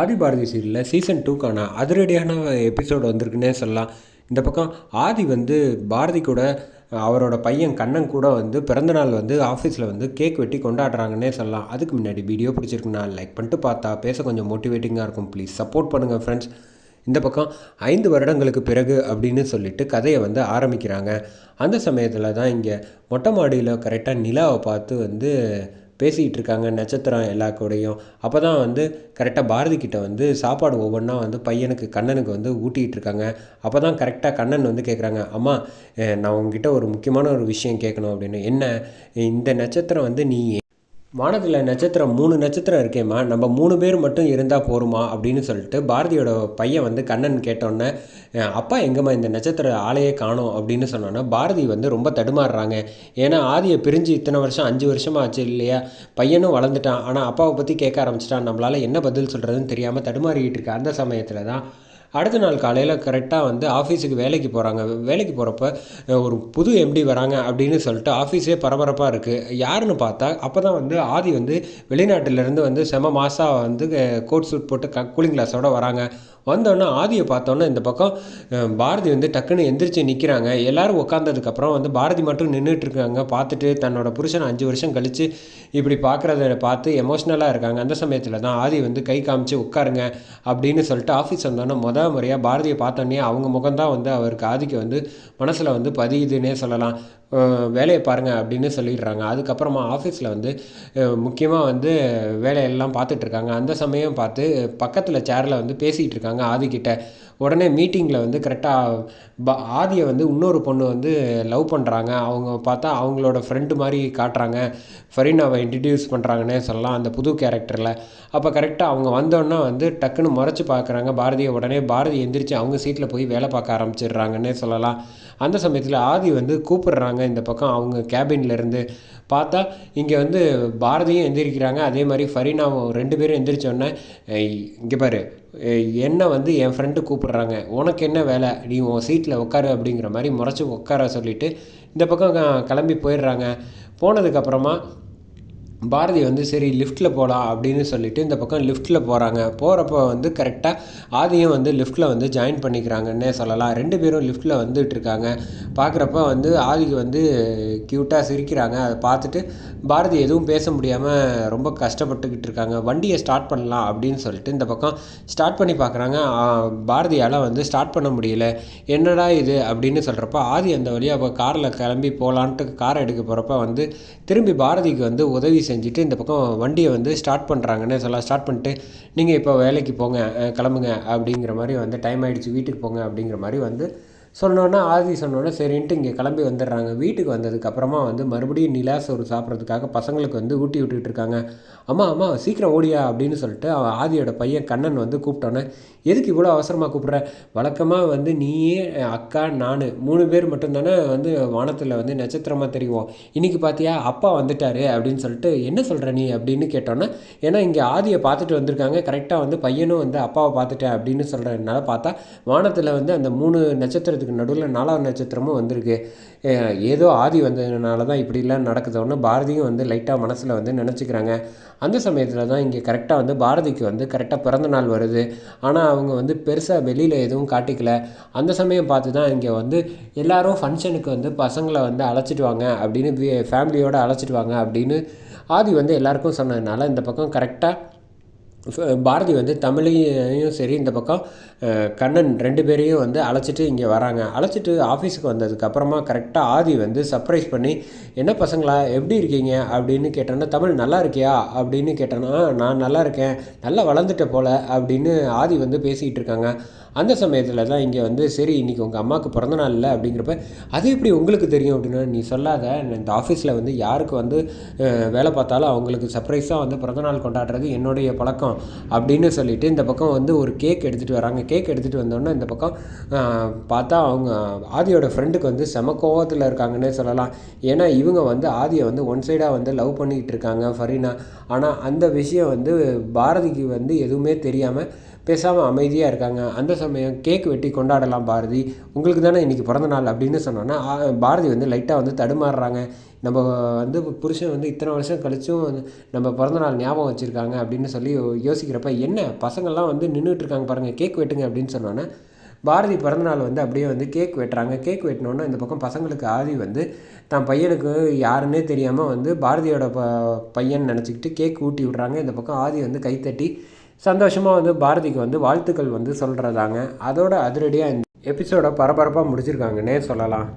ஆதி பாரதி சீரியலில் சீசன் டூக்கான அதிரடியான எபிசோடு வந்திருக்குன்னே சொல்லலாம். இந்த பக்கம் ஆதி வந்து பாரதி கூட அவரோட பையன் கண்ணன் கூட வந்து பிறந்தநாள் வந்து ஆஃபீஸில் வந்து கேக் வெட்டி கொண்டாடுறாங்கன்னே சொல்லலாம். அதுக்கு முன்னாடி வீடியோ பிடிச்சிருக்குன்னா லைக் பண்ணிட்டு பார்த்தா பேச கொஞ்சம் மோட்டிவேட்டிங்காக இருக்கும். ப்ளீஸ் சப்போர்ட் பண்ணுங்கள் ஃப்ரெண்ட்ஸ் இந்த பக்கம் ஐந்து வருடங்களுக்கு பிறகு அப்படின்னு சொல்லிட்டு கதையை வந்து ஆரம்பிக்கிறாங்க. அந்த சமயத்தில் தான் இங்கே மொட்டை மாடியில் கரெக்டாக நிலாவை பார்த்து வந்து பேசிக்கிட்டு இருக்காங்க நட்சத்திரம் எல்லா கூடையும் அப்போ தான் வந்து கரெக்டாக பாரதி கிட்ட வந்து சாப்பாடு ஒவ்வொன்றா வந்து பையனுக்கு கண்ணனுக்கு வந்து ஊட்டிகிட்டு இருக்காங்க அப்போ தான் கரெக்டாக கண்ணன் வந்து கேட்குறாங்க அம்மா நான் உங்ககிட்ட ஒரு முக்கியமான ஒரு விஷயம் கேட்கணும் அப்படின்னு. என்ன இந்த நட்சத்திரம் வந்து நீ வானத்தில் நட்சத்திரம் மூணு நட்சத்திரம் இருக்கேம்மா. நம்ம மூணு பேர் மட்டும் இருந்தால் போருமா? அப்படின்னு சொல்லிட்டு பாரதியோட பையன் வந்து கண்ணன் கேட்டோன்னே அப்பா எங்கம்மா இந்த நட்சத்திர ஆளையே காணோம்? அப்படின்னு சொன்னோன்னா பாரதி வந்து ரொம்ப தடுமாறுறாங்க. ஏன்னா ஆதியை பிரிஞ்சு இத்தனை வருஷம் அஞ்சு வருஷமாக ஆச்சு இல்லையா? பையனும் வளர்ந்துட்டான். ஆனால் அப்பாவை பற்றி கேட்க ஆரம்பிச்சிட்டான். நம்மளால் என்ன பதில் சொல்கிறதுன்னு தெரியாமல் தடுமாறிக்கிட்டு இருக்கு அந்த சமயத்தில் தான் அடுத்த நாள் காலையில் கரெக்டாக வந்து ஆஃபீஸுக்கு வேலைக்கு போகிறாங்க வேலைக்கு போகிறப்ப ஒரு புது எம்டி வராங்க அப்படின்னு சொல்லிட்டு ஆஃபீஸே பரபரப்பாக இருக்குது யாருன்னு பார்த்தா அப்போ தான் வந்து ஆதி வந்து வெளிநாட்டிலேருந்து வந்து செம மாதம் வந்து கோட் சூட் போட்டு க கூலிங் கிளாஸோடு வராங்க. வந்தோடனே ஆதியை பார்த்தோன்னே இந்த பக்கம் பாரதி வந்து டக்குன்னு எந்திரிச்சு நிற்கிறாங்க எல்லோரும் உட்காந்ததுக்கப்புறம் வந்து பாரதி மட்டும் நின்றுட்டு இருக்காங்க பார்த்துட்டு தன்னோட புருஷன் அஞ்சு வருஷம் கழித்து இப்படி பார்க்குறத பார்த்து எமோஷ்னலாக இருக்காங்க. அந்த சமயத்தில் தான் ஆதி வந்து கை காமிச்சு உட்காருங்க அப்படின்னு சொல்லிட்டு ஆஃபீஸ் வந்தோன்னே முத முறையாக பாரதியை பார்த்தோன்னே அவங்க முகம்தான் வந்து அவருக்கு ஆதிக்கு வந்து மனசில் வந்து பதியுதுன்னே சொல்லலாம். வேலையை பாருங்கள் அப்படின்னு சொல்லிடுறாங்க. அதுக்கப்புறமா ஆஃபீஸில் வந்து முக்கியமாக வந்து வேலையெல்லாம் பார்த்துட்ருக்காங்க அந்த சமயம் பார்த்து பக்கத்தில் சேரில் வந்து பேசிகிட்டு இருக்காங்க. ஆதிக்கிட்ட உடனே மீட்டிங்கில் வந்து கரெக்டாக ப ஆதியை வந்து இன்னொரு பொண்ணு வந்து லவ் பண்ணுறாங்க அவங்க பார்த்தா அவங்களோட ஃப்ரெண்டு மாதிரி காட்டுறாங்க. ஃபரீனாவை இன்ட்ரடியூஸ் பண்ணுறாங்கன்னே சொல்லலாம் அந்த புது கேரக்டரில் அப்போ கரெக்டாக அவங்க வந்தோன்னே வந்து டக்குன்னு முறைச்சி பார்க்குறாங்க பாரதியை உடனே பாரதி எந்திரிச்சு அவங்க சீட்டில் போய் வேலை பார்க்க ஆரம்பிச்சிடுறாங்கன்னே சொல்லலாம். அந்த சமயத்தில் ஆதி வந்து கூப்பிடுறாங்க இந்த பக்கம். அவங்க கேபின்லேருந்து பார்த்தா இங்கே வந்து பாரதியும் எந்திரிக்கிறாங்க. அதே மாதிரி ஃபரீனாவும் ரெண்டு பேரும் எந்திரிச்சோடனே இங்கே பாரு. என்ன வந்து என் ஃப்ரெண்டு கூப்பிடுறாங்க? உனக்கு என்ன வேலை? நீ உன் சீட்டில் உட்காரு அப்படிங்கிற மாதிரி முறைச்சி உட்கார சொல்லிவிட்டு இந்த பக்கம் கிளம்பி போயிடுறாங்க. போனதுக்கப்புறமா பாரதி வந்து சரி லிஃப்ட்டில் போகலாம் அப்படின்னு சொல்லிட்டு இந்த பக்கம் லிஃப்ட்டில் போகிறாங்க போகிறப்ப வந்து கரெக்டாக ஆதியும் வந்து லிஃப்ட்டில் வந்து ஜாயின் பண்ணிக்கிறாங்கன்னே சொல்லலாம். ரெண்டு பேரும் லிஃப்ட்டில் வந்துட்டு இருக்காங்க. பார்க்குறப்ப வந்து ஆதிக்கு வந்து க்யூட்டாக சிரிக்கிறாங்க. அதை பார்த்துட்டு பாரதி எதுவும் பேச முடியாமல் ரொம்ப கஷ்டப்பட்டுக்கிட்டு இருக்காங்க. வண்டியை ஸ்டார்ட் பண்ணலாம் அப்படின்னு சொல்லிட்டு இந்த பக்கம் ஸ்டார்ட் பண்ணி பார்க்குறாங்க பாரதியால் வந்து ஸ்டார்ட் பண்ண முடியல. என்னடா இது? அப்படின்னு சொல்கிறப்ப ஆதி அந்த வழியாக அப்போ காரில் கிளம்பி போகலான்ட்டு கார் எடுக்க போகிறப்ப வந்து திரும்பி பாரதிக்கு வந்து உதவி செஞ்சுட்டு இந்த பக்கம் வண்டியை வந்து ஸ்டார்ட் பண்ணுறாங்கன்னு சொல்லலாம். ஸ்டார்ட் பண்ணிட்டு நீங்கள் இப்போ வேலைக்கு போங்க கிளம்புங்க அப்படிங்கிற மாதிரி வந்து டைம் ஆகிடுச்சி வீட்டுக்கு போங்க அப்படிங்கிற மாதிரி வந்து சொன்னோன்னே ஆதி சொன்னோன்னே சரின்ட்டு இங்கே கிளம்பி வந்துடுறாங்க. வீட்டுக்கு வந்ததுக்கு அப்புறமா வந்து மறுபடியும் நிலா சோறு சாப்பிட்றதுக்காக பசங்களுக்கு வந்து ஊட்டி விட்டுக்கிட்டு இருக்காங்க. அம்மா அம்மா சீக்கிரம் ஓடியா அப்படின்னு சொல்லிட்டு அவன் ஆதியோட பையன் கண்ணன் வந்து கூப்பிட்டோன்னே எதுக்கு இவ்வளோ அவசரமாக கூப்பிட்ற? வழக்கமாக வந்து நீயே அக்கா நான் மூணு பேர் மட்டும்தானே வந்து வானத்தில் வந்து நட்சத்திரமாக தெரிவோம். இன்றைக்கி பார்த்தியா அப்பா வந்துட்டாரு அப்படின்னு சொல்லிட்டு என்ன சொல்கிற நீ? அப்படின்னு கேட்டோன்னே ஏன்னா இங்கே ஆதியை பார்த்துட்டு வந்திருக்காங்க. கரெக்டாக வந்து பையனும் வந்து அப்பாவை பார்த்துட்டேன் அப்படின்னு சொல்கிறதுனால பார்த்தா வானத்தில் வந்து அந்த மூணு நட்சத்திரத்துக்கு நடுவில் நாலாவது நட்சத்திரமும் வந்திருக்கு. ஏதோ ஆதி வந்ததுனால தான் இப்படிலாம் நடக்குதோன்னு பாரதியும் வந்து லைட்டாக மனசில் வந்து நினச்சிக்கிறாங்க. அந்த சமயத்தில் தான் இங்கே கரெக்டாக வந்து பாரதிக்கு வந்து கரெக்டாக பிறந்த நாள் வருது. ஆனால் அவங்க வந்து பெருசாக வெளியில் எதுவும் காட்டிக்கல. அந்த சமயம் பார்த்து தான் இங்கே வந்து எல்லோரும் ஃபங்க்ஷனுக்கு வந்து பசங்களை வந்து அழைச்சிட்டு வாங்க அப்படின்னு ஃபேமிலியோடு அழைச்சிட்டு வாங்க அப்படின்னு ஆதி வந்து எல்லாருக்கும் சொன்னதுனால இந்த பக்கம் கரெக்டாக பாரதி வந்து தமிழையும் சரி இந்த பக்கம் கண்ணன் ரெண்டு பேரையும் வந்து அழைச்சிட்டு இங்கே வராங்க. அழைச்சிட்டு ஆஃபீஸுக்கு வந்ததுக்கப்புறமா கரெக்டாக ஆதி வந்து சர்ப்ரைஸ் பண்ணி என்ன பசங்களா எப்படி இருக்கீங்க? அப்படின்னு கேட்டோன்னா தமிழ் நல்லா இருக்கியா? அப்படின்னு கேட்டோன்னா நான் நல்லா இருக்கேன். நல்லா வளர்ந்துட்ட போல அப்படின்னு ஆதி வந்து பேசிக்கிட்டு இருக்காங்க. அந்த சமயத்தில் தான் இங்கே வந்து சரி இன்றைக்கி உங்கள் அம்மாவுக்கு பிறந்த நாள் இல்லை அப்படிங்கிறப்ப அது எப்படி உங்களுக்கு தெரியும்? அப்படின்னா நீ சொல்லாத. இந்த ஆஃபீஸில் வந்து யாருக்கு வந்து வேலை பார்த்தாலும் அவங்களுக்கு சர்ப்ரைஸாக வந்து பிறந்தநாள் கொண்டாடுறது என்னுடைய பழக்கம். அப்படின்னு சொல்லிட்டு இந்த பக்கம் வந்து ஒரு கேக் எடுத்துகிட்டு வராங்க. கேக் எடுத்துகிட்டு வந்தோடனே இந்த பக்கம் பார்த்தா அவங்க ஆதியோட ஃப்ரெண்டுக்கு வந்து செம கோவத்தில் இருக்காங்கன்னே சொல்லலாம். ஏன்னா இவங்க வந்து ஆதியை வந்து ஒன் சைடாக வந்து லவ் பண்ணிக்கிட்டு இருக்காங்க ஃபரீனா ஆனால் அந்த விஷயம் வந்து பாரதிக்கு வந்து எதுவுமே தெரியாமல் பேசாமல் அமைதியாக இருக்காங்க. அந்த சமயம் கேக் வெட்டி கொண்டாடலாம் பாரதி. உங்களுக்கு தானே இன்றைக்கி பிறந்த நாள் அப்படின்னு சொன்னோன்னா பாரதி வந்து லைட்டாக வந்து தடுமாறுறாங்க. நம்ம வந்து புருஷன் வந்து இத்தனை வருஷம் கழிச்சும் வந்து நம்ம பிறந்தநாள் ஞாபகம் வச்சுருக்காங்க அப்படின்னு சொல்லி யோசிக்கிறப்ப என்ன? பசங்கள்லாம் வந்து நின்றுட்டு இருக்காங்க பாருங்கள் கேக் வெட்டுங்க அப்படின்னு சொன்னோன்னே பாரதி பிறந்தநாள் வந்து அப்படியே வந்து கேக் வெட்டுறாங்க. கேக் வெட்டினோன்னா இந்த பக்கம் பசங்களுக்கு ஆதி வந்து தான் பையனுக்கு யாருன்னே தெரியாமல் வந்து பாரதியோட ப பையன் நினச்சிக்கிட்டு கேக் ஊட்டி விட்றாங்க. இந்த பக்கம் ஆதி வந்து கைத்தட்டி சந்தோஷமாக வந்து பாரதிக்கு வந்து வாழ்த்துக்கள் வந்து சொல்கிறதாங்க அதோட அதிரடியாக இந்த எபிசோட பரபரப்பாக முடிச்சிருக்காங்கன்னே சொல்லலாம்.